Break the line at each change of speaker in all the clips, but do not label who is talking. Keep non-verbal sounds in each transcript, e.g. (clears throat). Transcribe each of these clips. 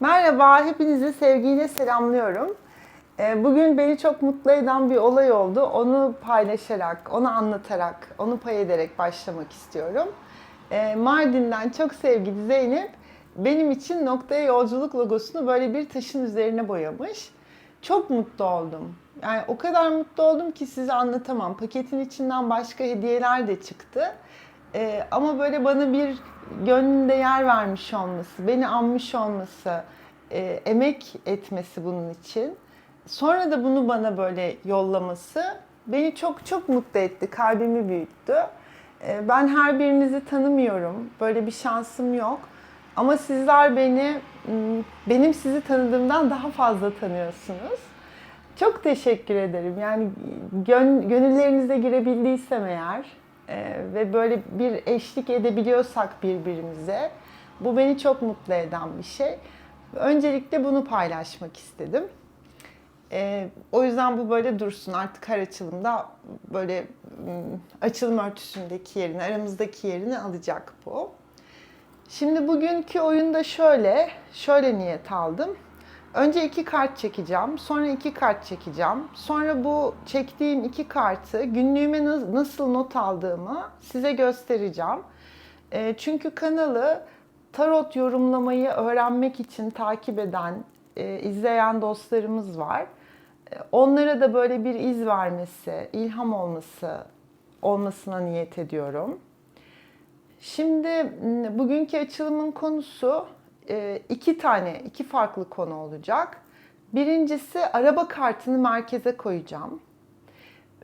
Merhaba, hepinizi sevgiyle selamlıyorum. Ee, Bugün beni çok mutlu eden bir olay oldu. Onu paylaşarak, onu anlatarak, onu pay ederek başlamak istiyorum. Ee, Mardin'den çok sevgili Zeynep benim için noktaya yolculuk logosunu böyle bir taşın üzerine boyamış. Çok mutlu oldum. Yani o kadar mutlu oldum ki size anlatamam. Paketin içinden başka hediyeler de çıktı. Ee, ama böyle bana bir gönlünde yer vermiş olması, beni anmış olması, e, emek etmesi bunun için. Sonra da bunu bana böyle yollaması beni çok çok mutlu etti, kalbimi büyüttü. Ee, ben her birinizi tanımıyorum, böyle bir şansım yok. Ama sizler beni, benim sizi tanıdığımdan daha fazla tanıyorsunuz. Çok teşekkür ederim. Yani gön, gönüllerinize girebildiysem eğer e, ve böyle bir eşlik edebiliyorsak birbirimize bu beni çok mutlu eden bir şey. Öncelikle bunu paylaşmak istedim. E, o yüzden bu böyle dursun. Artık her açılımda böyle m, açılım örtüsündeki yerini, aramızdaki yerini alacak bu. Şimdi bugünkü oyunda şöyle, şöyle niyet aldım. Önce iki kart çekeceğim, sonra iki kart çekeceğim. Sonra bu çektiğim iki kartı günlüğüme na- nasıl not aldığımı size göstereceğim. E, çünkü kanalı tarot yorumlamayı öğrenmek için takip eden, e, izleyen dostlarımız var. E, Onlara da böyle bir iz vermesi, ilham olması olmasına niyet ediyorum. Şimdi bugünkü açılımın konusu iki tane, iki farklı konu olacak. Birincisi araba kartını merkeze koyacağım.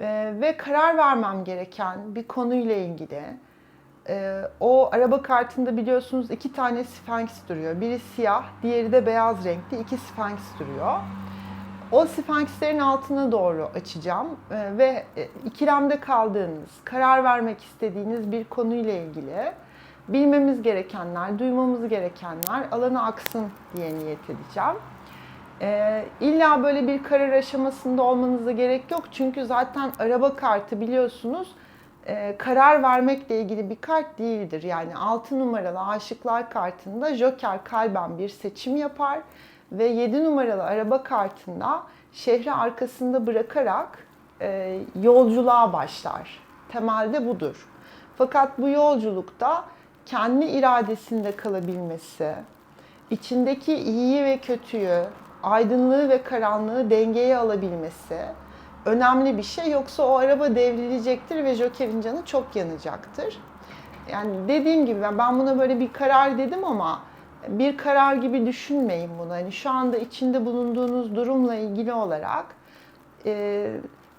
E, Ve karar vermem gereken bir konuyla ilgili. E, O araba kartında biliyorsunuz iki tane sfenks duruyor. Biri siyah, diğeri de beyaz renkli iki sfenks duruyor. O sfenkslerin altına doğru açacağım ve e, ikilemde kaldığınız, karar vermek istediğiniz bir konuyla ilgili bilmemiz gerekenler, duymamız gerekenler alana aksın diye niyet edeceğim. Ee, illa böyle bir karar aşamasında olmanıza gerek yok çünkü zaten araba kartı biliyorsunuz e, karar vermekle ilgili bir kart değildir. Yani 6 numaralı aşıklar kartında Joker kalben bir seçim yapar ve 7 numaralı araba kartında şehri arkasında bırakarak e, yolculuğa başlar. Temelde budur. Fakat bu yolculukta kendi iradesinde kalabilmesi, içindeki iyiyi ve kötüyü, aydınlığı ve karanlığı dengeye alabilmesi önemli bir şey. Yoksa o araba devrilecektir ve Joker'in canı çok yanacaktır. Yani dediğim gibi ben- buna böyle bir karar dedim ama bir karar gibi düşünmeyin bunu. Hani şu anda içinde bulunduğunuz durumla ilgili olarak e,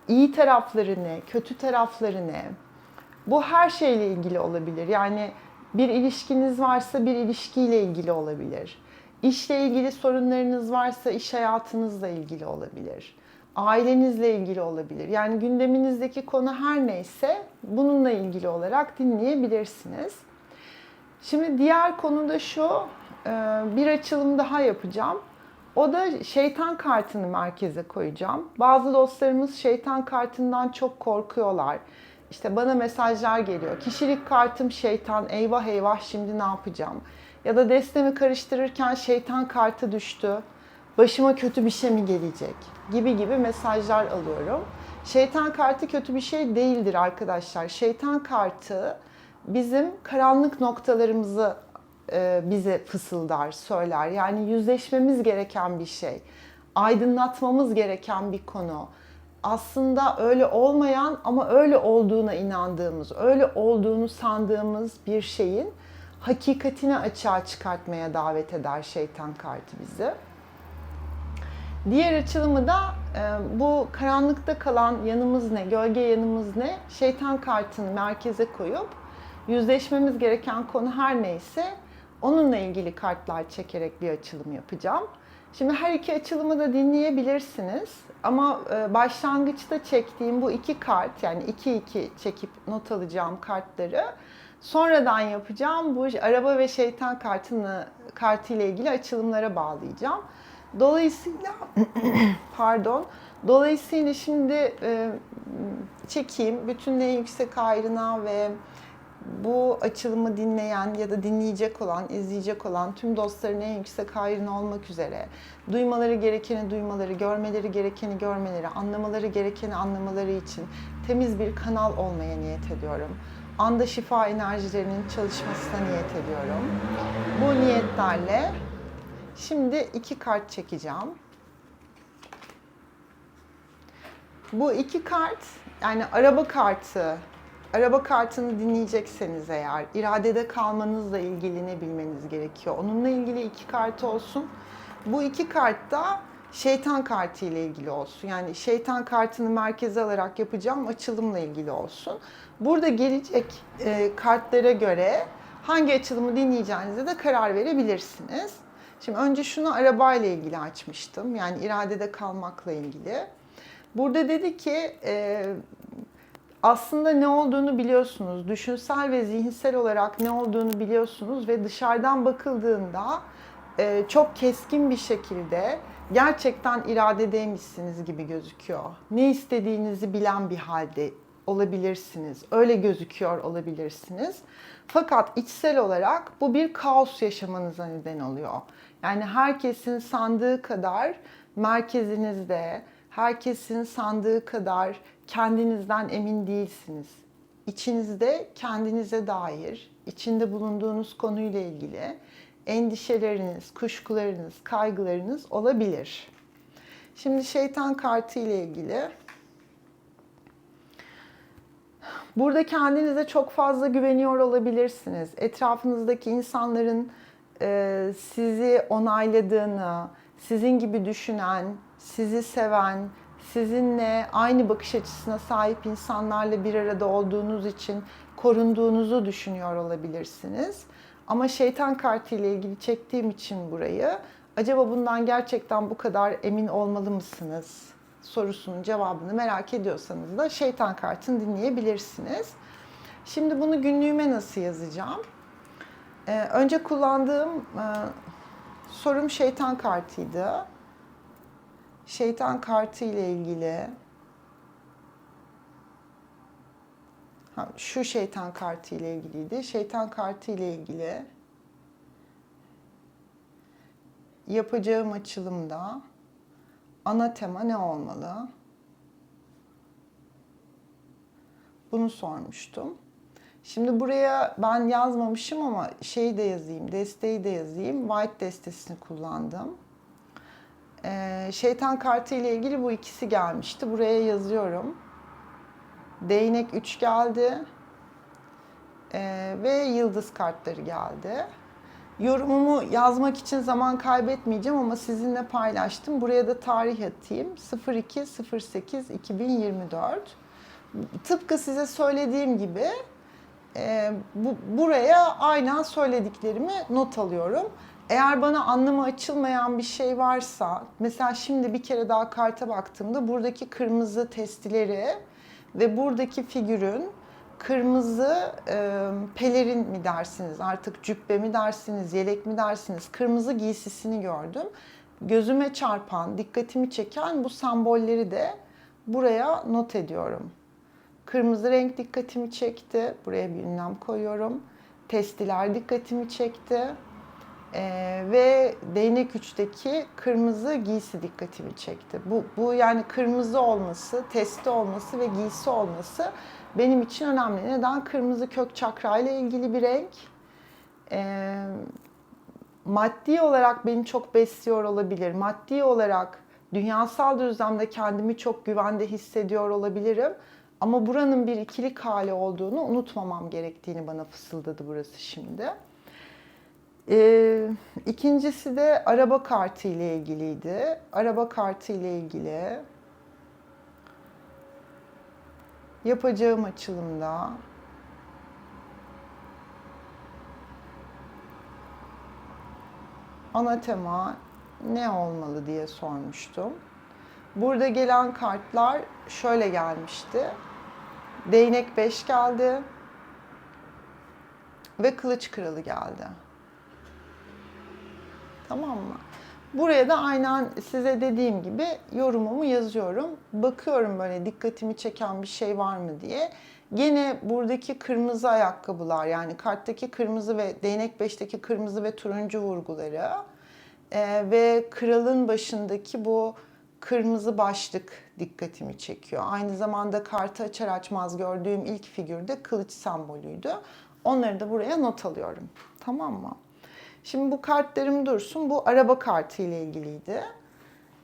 iyi tarafları ne, kötü tarafları ne? Bu her şeyle ilgili olabilir. Yani bir ilişkiniz varsa bir ilişkiyle ilgili olabilir. İşle ilgili sorunlarınız varsa iş hayatınızla ilgili olabilir. Ailenizle ilgili olabilir. Yani gündeminizdeki konu her neyse bununla ilgili olarak dinleyebilirsiniz. Şimdi diğer konu da şu, e, bir açılım daha yapacağım. O da şeytan kartını merkeze koyacağım. Bazı dostlarımız şeytan kartından çok korkuyorlar. İşte bana mesajlar geliyor. Kişilik kartım şeytan, eyvah eyvah şimdi ne yapacağım? Ya da destemi karıştırırken şeytan kartı düştü. Başıma kötü bir şey mi gelecek? Gibi gibi mesajlar alıyorum. Şeytan kartı kötü bir şey değildir arkadaşlar. Şeytan kartı bizim karanlık noktalarımızı e, bize fısıldar, söyler. Yani yüzleşmemiz gereken bir şey. Aydınlatmamız gereken bir konu. Aslında öyle olmayan ama öyle olduğuna inandığımız, öyle olduğunu sandığımız bir şeyin hakikatini açığa çıkartmaya davet eder şeytan kartı bizi. Diğer açılımı da e, bu karanlıkta kalan yanımız ne, gölge yanımız ne, şeytan kartını merkeze koyup yüzleşmemiz gereken konu her neyse onunla ilgili kartlar çekerek bir açılım yapacağım. Şimdi her iki açılımı da dinleyebilirsiniz ama e, başlangıçta çektiğim bu iki kart yani iki iki çekip not alacağım kartları sonradan yapacağım bu araba ve şeytan kartını kartı ile ilgili açılımlara bağlayacağım. Dolayısıyla (clears throat) pardon. Dolayısıyla şimdi e, çekeyim bütün en yüksek ayrına ve bu açılımı dinleyen ya da dinleyecek olan, izleyecek olan tüm dostların en yüksek hayrına olmak üzere duymaları gerekeni duymaları, görmeleri gerekeni görmeleri, anlamaları gerekeni anlamaları için temiz bir kanal olmaya niyet ediyorum. Anda şifa enerjilerinin çalışmasına niyet ediyorum. Bu niyetlerle şimdi iki kart çekeceğim. Bu iki kart yani araba kartı, araba kartını dinleyecekseniz eğer iradede kalmanızla ilgili ne bilmeniz gerekiyor. Onunla ilgili iki kart olsun. Bu iki kart da şeytan kartı ile ilgili olsun. Yani şeytan kartını merkeze alarak yapacağım açılımla ilgili olsun. Burada gelecek e, kartlara göre hangi açılımı dinleyeceğinize de karar verebilirsiniz. Şimdi önce şunu arabayla ilgili açmıştım. Yani iradede kalmakla ilgili. Burada dedi ki e, aslında ne olduğunu biliyorsunuz. Düşünsel ve zihinsel olarak ne olduğunu biliyorsunuz ve dışarıdan bakıldığında e, çok keskin bir şekilde gerçekten iradedeymişsiniz gibi gözüküyor. Ne istediğinizi bilen bir halde olabilirsiniz. Öyle gözüküyor olabilirsiniz. Fakat içsel olarak bu bir kaos yaşamanıza neden oluyor. Yani herkesin sandığı kadar merkezinizde, herkesin sandığı kadar kendinizden emin değilsiniz. İçinizde kendinize dair, içinde bulunduğunuz konuyla ilgili endişeleriniz, kuşkularınız, kaygılarınız olabilir. Şimdi şeytan kartı ile ilgili Burada kendinize çok fazla güveniyor olabilirsiniz. Etrafınızdaki insanların e, sizi onayladığını, sizin gibi düşünen, sizi seven, sizinle aynı bakış açısına sahip insanlarla bir arada olduğunuz için korunduğunuzu düşünüyor olabilirsiniz. Ama şeytan kartı ile ilgili çektiğim için burayı acaba bundan gerçekten bu kadar emin olmalı mısınız? sorusunun cevabını merak ediyorsanız da şeytan kartını dinleyebilirsiniz. Şimdi bunu günlüğüme nasıl yazacağım? Ee, önce kullandığım e, sorum şeytan kartıydı. Şeytan kartı ile ilgili ha, şu şeytan kartı ile ilgiliydi. Şeytan kartı ile ilgili yapacağım açılımda ana tema ne olmalı? Bunu sormuştum. Şimdi buraya ben yazmamışım ama şeyi de yazayım, desteği de yazayım. White destesini kullandım. Ee, şeytan kartı ile ilgili bu ikisi gelmişti. Buraya yazıyorum. Değnek 3 geldi. Ee, ve yıldız kartları geldi. Yorumumu yazmak için zaman kaybetmeyeceğim ama sizinle paylaştım. Buraya da tarih atayım. 02.08.2024. Tıpkı size söylediğim gibi e, bu, buraya aynen söylediklerimi not alıyorum. Eğer bana anlamı açılmayan bir şey varsa, mesela şimdi bir kere daha karta baktığımda buradaki kırmızı testileri ve buradaki figürün kırmızı e, pelerin mi dersiniz, artık cübbe mi dersiniz, yelek mi dersiniz, kırmızı giysisini gördüm. Gözüme çarpan, dikkatimi çeken bu sembolleri de buraya not ediyorum. Kırmızı renk dikkatimi çekti. Buraya bir ünlem koyuyorum. Testiler dikkatimi çekti. Ee, ve değnek üçteki kırmızı giysi dikkatimi çekti. Bu, bu yani kırmızı olması, testi olması ve giysi olması benim için önemli. Neden? Kırmızı kök çakra ile ilgili bir renk. Ee, maddi olarak beni çok besliyor olabilir. Maddi olarak dünyasal düzlemde kendimi çok güvende hissediyor olabilirim. Ama buranın bir ikilik hali olduğunu unutmamam gerektiğini bana fısıldadı burası şimdi. Ee, ikincisi de araba kartı ile ilgiliydi. Araba kartı ile ilgili yapacağım açılımda ana tema ne olmalı diye sormuştum. Burada gelen kartlar şöyle gelmişti. Değnek 5 geldi ve kılıç kralı geldi. Tamam mı? Buraya da aynen size dediğim gibi yorumumu yazıyorum. Bakıyorum böyle dikkatimi çeken bir şey var mı diye. Gene buradaki kırmızı ayakkabılar yani karttaki kırmızı ve değnek 5'teki kırmızı ve turuncu vurguları e, ve kralın başındaki bu kırmızı başlık dikkatimi çekiyor. Aynı zamanda kartı açar açmaz gördüğüm ilk figürde kılıç sembolüydü. Onları da buraya not alıyorum. Tamam mı? Şimdi bu kartlarım dursun. Bu araba kartı ile ilgiliydi.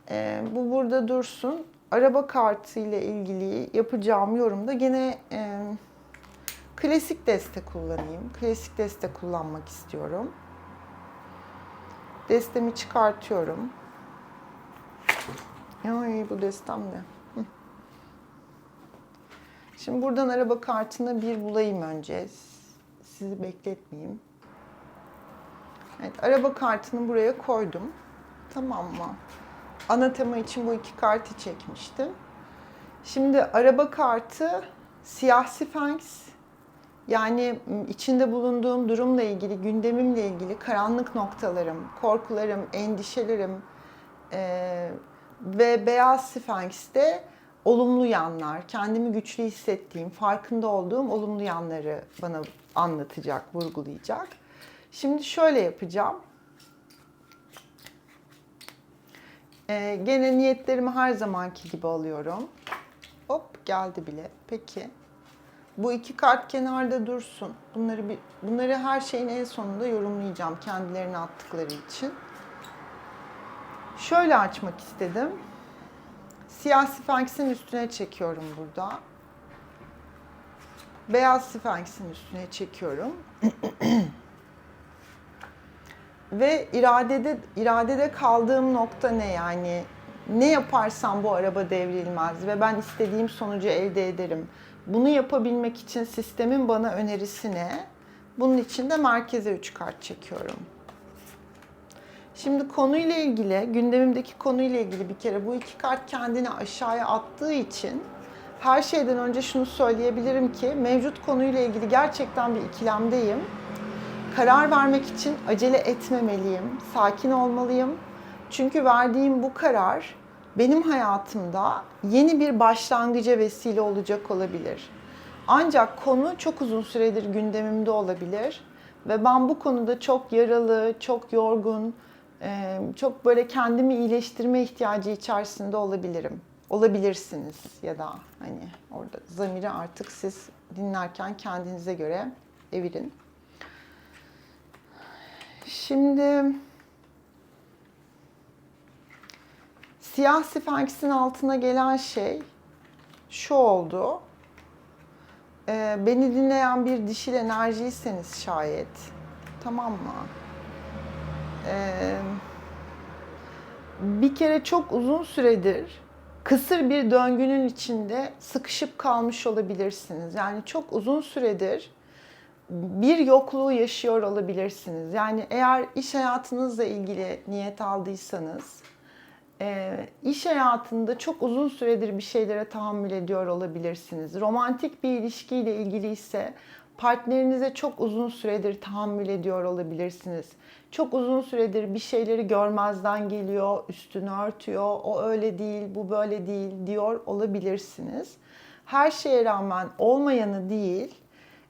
Ee, bu burada dursun. Araba kartı ile ilgili yapacağım yorumda gene e, klasik deste kullanayım. Klasik deste kullanmak istiyorum. Destemi çıkartıyorum. Ay bu destem ne? Şimdi buradan araba kartını bir bulayım önce. Sizi bekletmeyeyim. Evet, araba kartını buraya koydum. Tamam mı? Ana tema için bu iki kartı çekmiştim. Şimdi araba kartı siyah sfenks. Yani içinde bulunduğum durumla ilgili, gündemimle ilgili karanlık noktalarım, korkularım, endişelerim eee, ve beyaz sfenks de olumlu yanlar, kendimi güçlü hissettiğim, farkında olduğum olumlu yanları bana anlatacak, vurgulayacak. Şimdi şöyle yapacağım. Ee, gene niyetlerimi her zamanki gibi alıyorum. Hop geldi bile. Peki. Bu iki kart kenarda dursun. Bunları bir, bunları her şeyin en sonunda yorumlayacağım kendilerini attıkları için. Şöyle açmak istedim. Siyah sfenksin üstüne çekiyorum burada. Beyaz sfenksin üstüne çekiyorum. (clears throat) Ve iradede iradede kaldığım nokta ne yani? Ne yaparsam bu araba devrilmez ve ben istediğim sonucu elde ederim. Bunu yapabilmek için sistemin bana önerisi ne? Bunun için de merkeze 3 kart çekiyorum. Şimdi konuyla ilgili, gündemimdeki konuyla ilgili bir kere bu iki kart kendini aşağıya attığı için her şeyden önce şunu söyleyebilirim ki mevcut konuyla ilgili gerçekten bir ikilemdeyim. Karar vermek için acele etmemeliyim, sakin olmalıyım. Çünkü verdiğim bu karar benim hayatımda yeni bir başlangıca vesile olacak olabilir. Ancak konu çok uzun süredir gündemimde olabilir ve ben bu konuda çok yaralı, çok yorgun, e, çok böyle kendimi iyileştirme ihtiyacı içerisinde olabilirim. Olabilirsiniz ya da hani orada zamiri artık siz dinlerken kendinize göre evirin. Şimdi siyah sfenksin altına gelen şey şu oldu. Ee, beni dinleyen bir dişil enerjiyseniz şayet, tamam mı? Ee, bir kere çok uzun süredir kısır bir döngünün içinde sıkışıp kalmış olabilirsiniz. Yani çok uzun süredir bir yokluğu yaşıyor olabilirsiniz. Yani eğer iş hayatınızla ilgili niyet aldıysanız, e, iş hayatında çok uzun süredir bir şeylere tahammül ediyor olabilirsiniz. Romantik bir ilişkiyle ilgili ise partnerinize çok uzun süredir tahammül ediyor olabilirsiniz. Çok uzun süredir bir şeyleri görmezden geliyor, üstünü örtüyor, o öyle değil, bu böyle değil diyor olabilirsiniz. Her şeye rağmen olmayanı değil,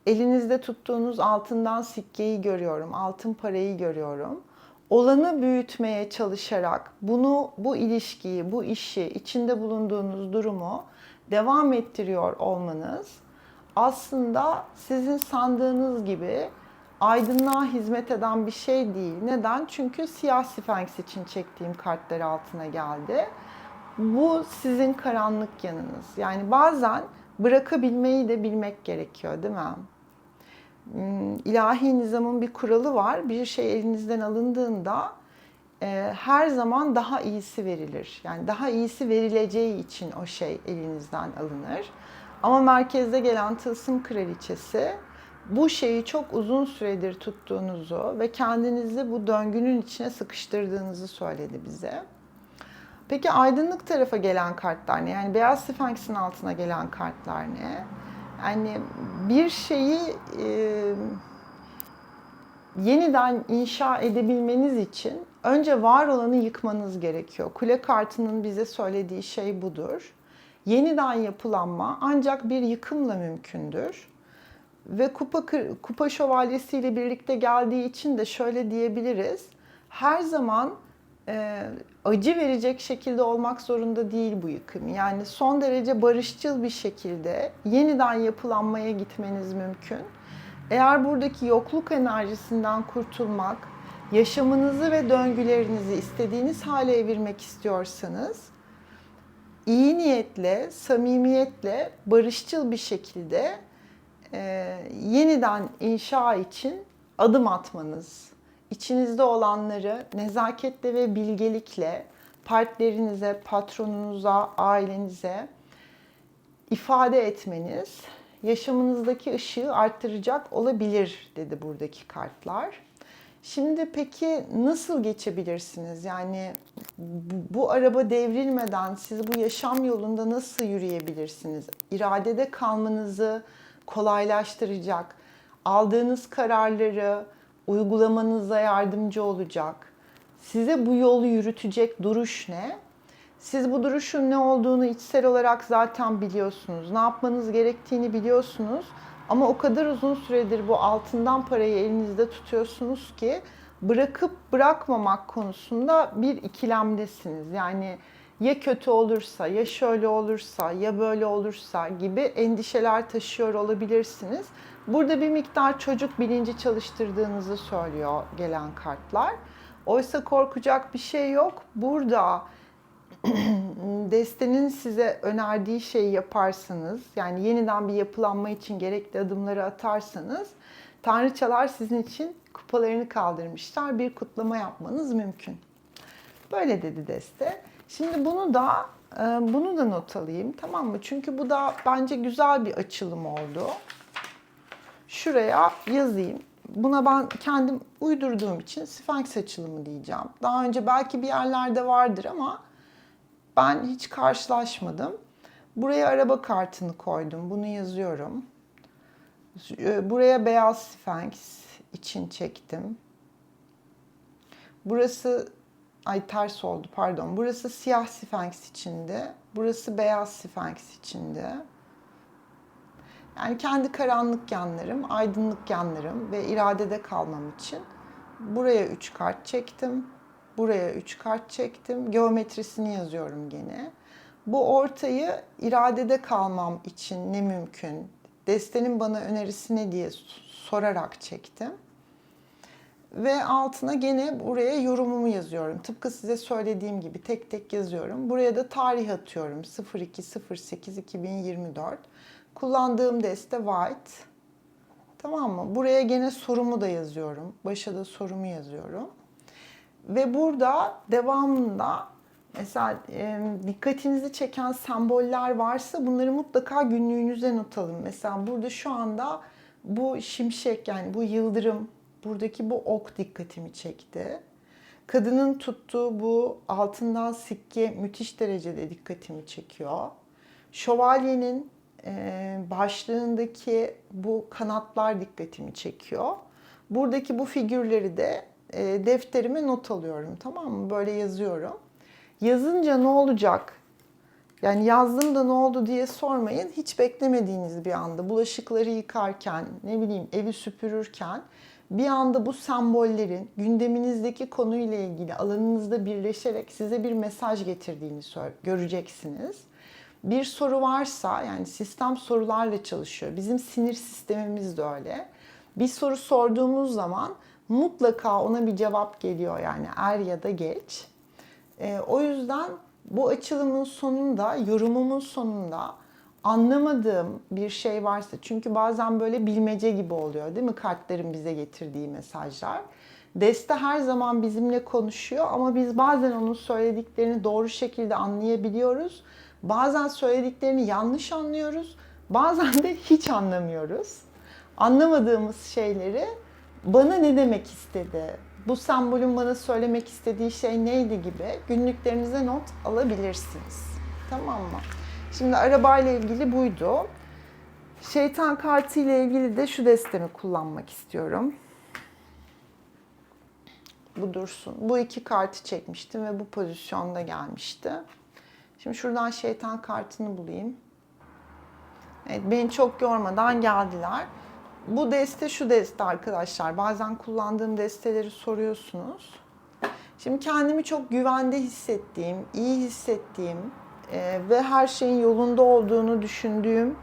elinizde tuttuğunuz altından sikkeyi görüyorum, altın parayı görüyorum. Olanı büyütmeye çalışarak bunu, bu ilişkiyi, bu işi, içinde bulunduğunuz durumu devam ettiriyor olmanız aslında sizin sandığınız gibi aydınlığa hizmet eden bir şey değil. Neden? Çünkü siyah sfenks için çektiğim kartlar altına geldi. Bu sizin karanlık yanınız. Yani bazen bırakabilmeyi de bilmek gerekiyor değil mi? Hmm, ilahi nizamın bir kuralı var. Bir şey elinizden alındığında e, her zaman daha iyisi verilir. Yani daha iyisi verileceği için o şey elinizden alınır. Ama merkezde gelen tılsım kraliçesi bu şeyi çok uzun süredir tuttuğunuzu ve kendinizi bu döngünün içine sıkıştırdığınızı söyledi bize. Peki aydınlık tarafa gelen kartlar ne? Yani beyaz sfenksin altına gelen kartlar ne? Yani bir şeyi e, yeniden inşa edebilmeniz için önce var olanı yıkmanız gerekiyor. Kule kartının bize söylediği şey budur. Yeniden yapılanma ancak bir yıkımla mümkündür. Ve kupa kupa şövalyesiyle birlikte geldiği için de şöyle diyebiliriz. Her zaman e, acı verecek şekilde olmak zorunda değil bu yıkım. Yani son derece barışçıl bir şekilde yeniden yapılanmaya gitmeniz mümkün. Eğer buradaki yokluk enerjisinden kurtulmak, yaşamınızı ve döngülerinizi istediğiniz hale evirmek istiyorsanız iyi niyetle, samimiyetle, barışçıl bir şekilde e, yeniden inşa için adım atmanız, içinizde olanları nezaketle ve bilgelikle partnerinize, patronunuza, ailenize ifade etmeniz yaşamınızdaki ışığı arttıracak olabilir dedi buradaki kartlar. Şimdi peki nasıl geçebilirsiniz? Yani bu, bu araba devrilmeden siz bu yaşam yolunda nasıl yürüyebilirsiniz? İradede kalmanızı kolaylaştıracak, aldığınız kararları uygulamanıza yardımcı olacak, size bu yolu yürütecek duruş ne? Siz bu duruşun ne olduğunu içsel olarak zaten biliyorsunuz. Ne yapmanız gerektiğini biliyorsunuz. Ama o kadar uzun süredir bu altından parayı elinizde tutuyorsunuz ki bırakıp bırakmamak konusunda bir ikilemdesiniz. Yani ya kötü olursa, ya şöyle olursa, ya böyle olursa gibi endişeler taşıyor olabilirsiniz. Burada bir miktar çocuk bilinci çalıştırdığınızı söylüyor gelen kartlar. Oysa korkacak bir şey yok. Burada (clears throat) destenin size önerdiği şeyi yaparsanız, yani yeniden bir yapılanma için gerekli adımları atarsanız, tanrıçalar sizin için kupalarını kaldırmışlar. Bir kutlama yapmanız mümkün. Böyle dedi deste. Şimdi bunu da e, bunu da not alayım tamam mı? Çünkü bu da bence güzel bir açılım oldu. Şuraya yazayım. Buna ben kendim uydurduğum için Sphinx açılımı diyeceğim. Daha önce belki bir yerlerde vardır ama ben hiç karşılaşmadım. Buraya araba kartını koydum. Bunu yazıyorum. Buraya beyaz Sphinx için çektim. Burası ay ters oldu pardon. Burası siyah Sphinx içinde. Burası beyaz Sphinx içinde. Yani kendi karanlık yanlarım, aydınlık yanlarım ve iradede kalmam için buraya 3 kart çektim. Buraya 3 kart çektim. Geometrisini yazıyorum gene. Bu ortayı iradede kalmam için ne mümkün? Destenin bana önerisi ne diye sorarak çektim. Ve altına gene buraya yorumumu yazıyorum. Tıpkı size söylediğim gibi tek tek yazıyorum. Buraya da tarih atıyorum. 02.08.2024. Kullandığım deste white. Tamam mı? Buraya gene sorumu da yazıyorum. Başa da sorumu yazıyorum. Ve burada devamında mesela e, dikkatinizi çeken semboller varsa bunları mutlaka günlüğünüze not alın. Mesela burada şu anda bu şimşek yani bu yıldırım, buradaki bu ok dikkatimi çekti. Kadının tuttuğu bu altından sikke müthiş derecede dikkatimi çekiyor. Şövalyenin başlığındaki bu kanatlar dikkatimi çekiyor. Buradaki bu figürleri de defterime not alıyorum tamam mı? Böyle yazıyorum. Yazınca ne olacak? Yani yazdığımda ne oldu diye sormayın. Hiç beklemediğiniz bir anda bulaşıkları yıkarken, ne bileyim evi süpürürken bir anda bu sembollerin gündeminizdeki konuyla ilgili alanınızda birleşerek size bir mesaj getirdiğini göreceksiniz. Bir soru varsa yani sistem sorularla çalışıyor. Bizim sinir sistemimiz de öyle. Bir soru sorduğumuz zaman mutlaka ona bir cevap geliyor yani er ya da geç. E, o yüzden bu açılımın sonunda, yorumumun sonunda anlamadığım bir şey varsa çünkü bazen böyle bilmece gibi oluyor değil mi kartların bize getirdiği mesajlar. Deste her zaman bizimle konuşuyor ama biz bazen onun söylediklerini doğru şekilde anlayabiliyoruz. Bazen söylediklerini yanlış anlıyoruz. Bazen de hiç anlamıyoruz. Anlamadığımız şeyleri bana ne demek istedi? Bu sembolün bana söylemek istediği şey neydi gibi günlüklerinize not alabilirsiniz. Tamam mı? Şimdi arabayla ilgili buydu. Şeytan kartı ile ilgili de şu destemi kullanmak istiyorum. Bu dursun. Bu iki kartı çekmiştim ve bu pozisyonda gelmişti. Şimdi şuradan şeytan kartını bulayım. Evet, beni çok yormadan geldiler. Bu deste şu deste arkadaşlar. Bazen kullandığım desteleri soruyorsunuz. Şimdi kendimi çok güvende hissettiğim, iyi hissettiğim e, ve her şeyin yolunda olduğunu düşündüğüm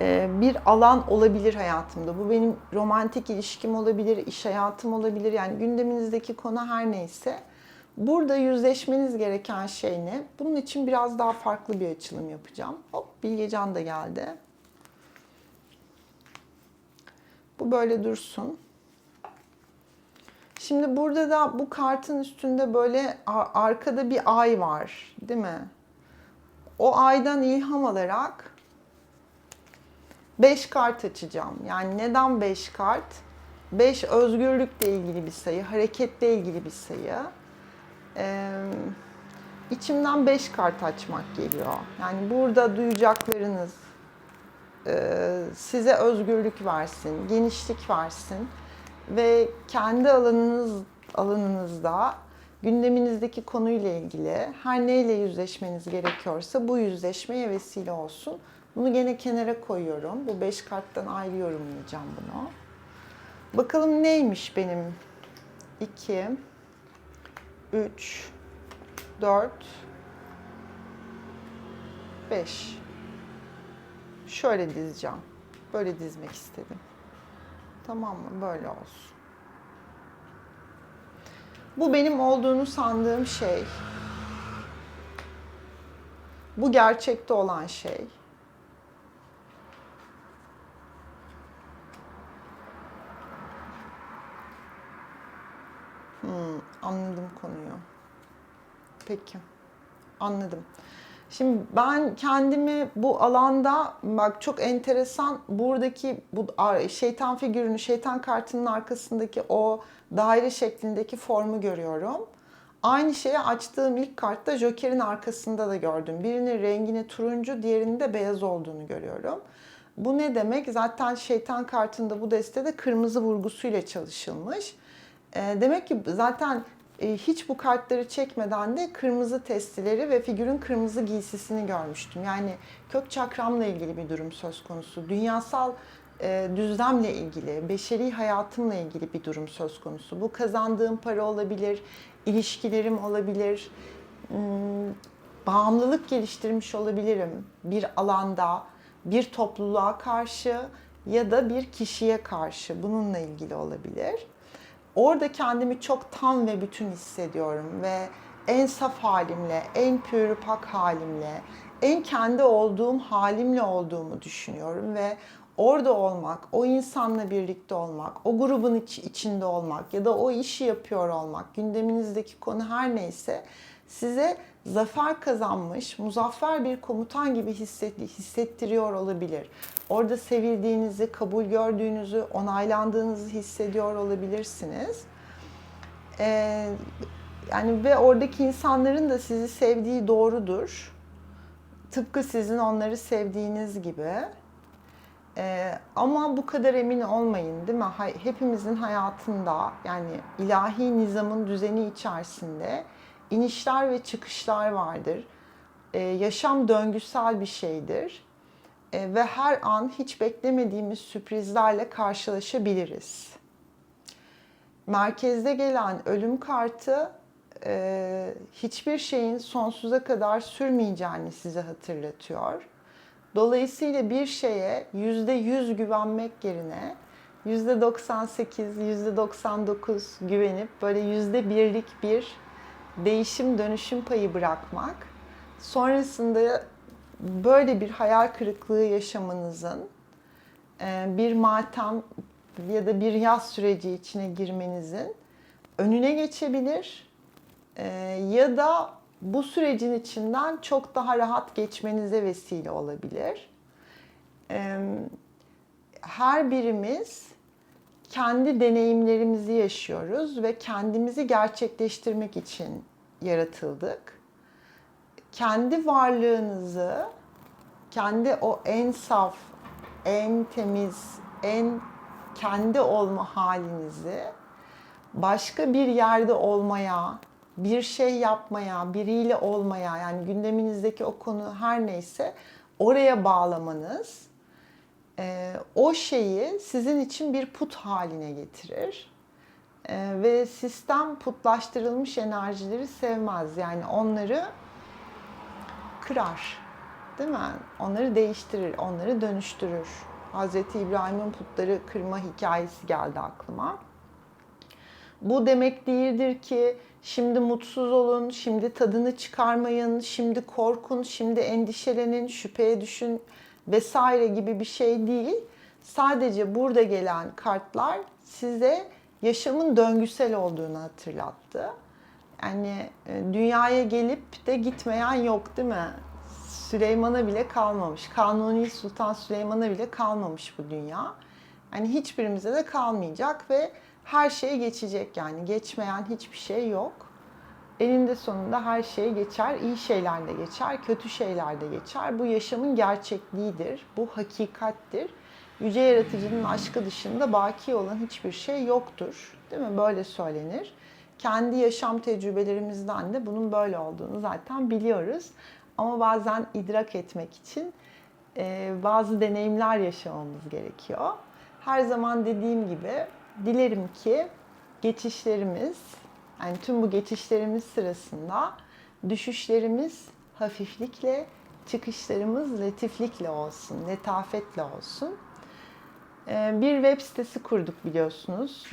e, bir alan olabilir hayatımda. Bu benim romantik ilişkim olabilir, iş hayatım olabilir. Yani gündeminizdeki konu her neyse. Burada yüzleşmeniz gereken şey ne? Bunun için biraz daha farklı bir açılım yapacağım. Hop Bilgecan da geldi. Bu böyle dursun. Şimdi burada da bu kartın üstünde böyle ar- arkada bir ay var, değil mi? O aydan ilham alarak 5 kart açacağım. Yani neden 5 kart? 5 özgürlükle ilgili bir sayı, hareketle ilgili bir sayı. Ee, içimden 5 kart açmak geliyor. Yani burada duyacaklarınız e, size özgürlük versin, genişlik versin ve kendi alanınız alanınızda gündeminizdeki konuyla ilgili her neyle yüzleşmeniz gerekiyorsa bu yüzleşmeye vesile olsun. Bunu gene kenara koyuyorum. Bu beş karttan ayrı yorumlayacağım bunu. Bakalım neymiş benim 2 3 4 5 Şöyle dizeceğim. Böyle dizmek istedim. Tamam mı? Böyle olsun. Bu benim olduğunu sandığım şey. Bu gerçekte olan şey. Hmm, anladım konuyu. Peki. Anladım. Şimdi ben kendimi bu alanda bak çok enteresan buradaki bu şeytan figürünü, şeytan kartının arkasındaki o daire şeklindeki formu görüyorum. Aynı şeyi açtığım ilk kartta Joker'in arkasında da gördüm. Birinin rengini turuncu, diğerinin de beyaz olduğunu görüyorum. Bu ne demek? Zaten şeytan kartında bu destede kırmızı vurgusuyla çalışılmış. Demek ki zaten e, hiç bu kartları çekmeden de kırmızı testileri ve figürün kırmızı giysisini görmüştüm. Yani kök çakramla ilgili bir durum söz konusu. Dünyasal e, düzlemle ilgili, beşeri hayatımla ilgili bir durum söz konusu. Bu kazandığım para olabilir, ilişkilerim olabilir, hmm, bağımlılık geliştirmiş olabilirim bir alanda, bir topluluğa karşı ya da bir kişiye karşı bununla ilgili olabilir orada kendimi çok tam ve bütün hissediyorum ve en saf halimle, en pür pak halimle, en kendi olduğum halimle olduğumu düşünüyorum ve orada olmak, o insanla birlikte olmak, o grubun iç, içinde olmak ya da o işi yapıyor olmak, gündeminizdeki konu her neyse size zafer kazanmış, muzaffer bir komutan gibi hissettiriyor olabilir. Orada sevildiğinizi, kabul gördüğünüzü, onaylandığınızı hissediyor olabilirsiniz. Ee, yani ve oradaki insanların da sizi sevdiği doğrudur. Tıpkı sizin onları sevdiğiniz gibi. Ee, ama bu kadar emin olmayın değil mi? Hepimizin hayatında yani ilahi nizamın düzeni içerisinde inişler ve çıkışlar vardır. Ee, yaşam döngüsel bir şeydir. Ee, ve her an hiç beklemediğimiz sürprizlerle karşılaşabiliriz. Merkezde gelen ölüm kartı e, hiçbir şeyin sonsuza kadar sürmeyeceğini size hatırlatıyor. Dolayısıyla bir şeye yüzde yüz güvenmek yerine yüzde 98, yüzde 99 güvenip böyle yüzde birlik bir değişim dönüşüm payı bırakmak sonrasında böyle bir hayal kırıklığı yaşamanızın e, bir matem ya da bir yaz süreci içine girmenizin önüne geçebilir e, ya da bu sürecin içinden çok daha rahat geçmenize vesile olabilir. E, her birimiz kendi deneyimlerimizi yaşıyoruz ve kendimizi gerçekleştirmek için yaratıldık. Kendi varlığınızı, kendi o en saf, en temiz, en kendi olma halinizi başka bir yerde olmaya, bir şey yapmaya, biriyle olmaya yani gündeminizdeki o konu her neyse oraya bağlamanız e, o şeyi sizin için bir put haline getirir. E, ve sistem putlaştırılmış enerjileri sevmez. Yani onları kırar. Değil mi? Onları değiştirir, onları dönüştürür. Hazreti İbrahim'in putları kırma hikayesi geldi aklıma. Bu demek değildir ki şimdi mutsuz olun, şimdi tadını çıkarmayın, şimdi korkun, şimdi endişelenin, şüpheye düşün vesaire gibi bir şey değil. Sadece burada gelen kartlar size yaşamın döngüsel olduğunu hatırlattı. Yani e, dünyaya gelip de gitmeyen yok değil mi? Süleyman'a bile kalmamış. Kanuni Sultan Süleyman'a bile kalmamış bu dünya. Yani hiçbirimize de kalmayacak ve her şey geçecek yani. Geçmeyen hiçbir şey yok. Elinde sonunda her şey geçer. İyi şeyler de geçer, kötü şeyler de geçer. Bu yaşamın gerçekliğidir. Bu hakikattir. Yüce Yaratıcının aşkı dışında baki olan hiçbir şey yoktur. Değil mi? Böyle söylenir. Kendi yaşam tecrübelerimizden de bunun böyle olduğunu zaten biliyoruz. Ama bazen idrak etmek için e, bazı deneyimler yaşamamız gerekiyor. Her zaman dediğim gibi dilerim ki geçişlerimiz, yani tüm bu geçişlerimiz sırasında düşüşlerimiz hafiflikle, çıkışlarımız latiflikle olsun, letafetle olsun. Ee, Bir web sitesi kurduk biliyorsunuz.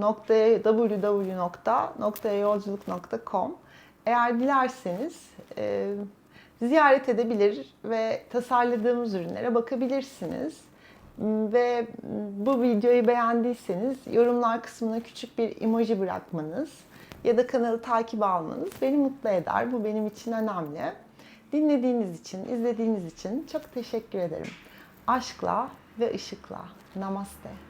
Noktaya www.noktayayolculuk.com Eğer dilerseniz e, ziyaret edebilir ve tasarladığımız ürünlere bakabilirsiniz. Ve bu videoyu beğendiyseniz yorumlar kısmına küçük bir emoji bırakmanız ya da kanalı takip almanız beni mutlu eder. Bu benim için önemli. Dinlediğiniz için, izlediğiniz için çok teşekkür ederim. Aşkla ve ışıkla. Namaste.